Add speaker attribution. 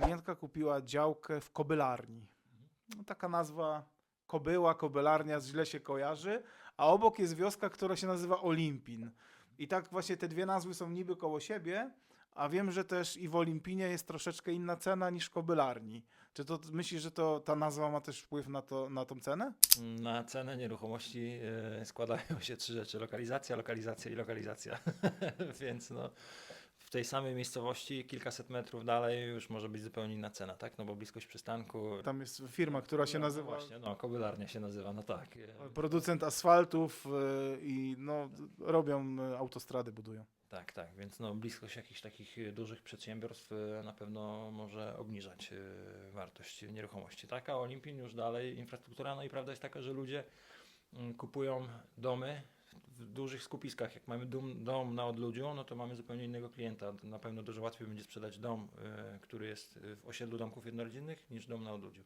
Speaker 1: klientka kupiła działkę w kobylarni. No, taka nazwa kobyła, kobylarnia źle się kojarzy, a obok jest wioska, która się nazywa Olimpin. I tak właśnie te dwie nazwy są niby koło siebie, a wiem, że też i w Olimpinie jest troszeczkę inna cena niż w kobylarni. Czy to myślisz, że to ta nazwa ma też wpływ na, to, na tą cenę?
Speaker 2: Na cenę nieruchomości e, składają się trzy rzeczy: lokalizacja, lokalizacja i lokalizacja. Więc no, w tej samej miejscowości, kilkaset metrów dalej, już może być zupełnie inna cena, tak? No bo bliskość przystanku.
Speaker 1: Tam jest firma, która się
Speaker 2: no,
Speaker 1: nazywa
Speaker 2: Właśnie, no, kobylarnia się nazywa, no tak.
Speaker 1: Producent asfaltów y, i no, robią y, autostrady, budują.
Speaker 2: Tak, tak, więc no, bliskość jakichś takich dużych przedsiębiorstw e, na pewno może obniżać wartość nieruchomości. Tak, a Olimpin już dalej, infrastruktura, no i prawda jest taka, że ludzie mm, kupują domy w dużych skupiskach. Jak mamy dom, dom na odludziu, no to mamy zupełnie innego klienta. Na pewno dużo łatwiej będzie sprzedać dom, e, który jest w osiedlu domków jednorodzinnych, niż dom na odludziu.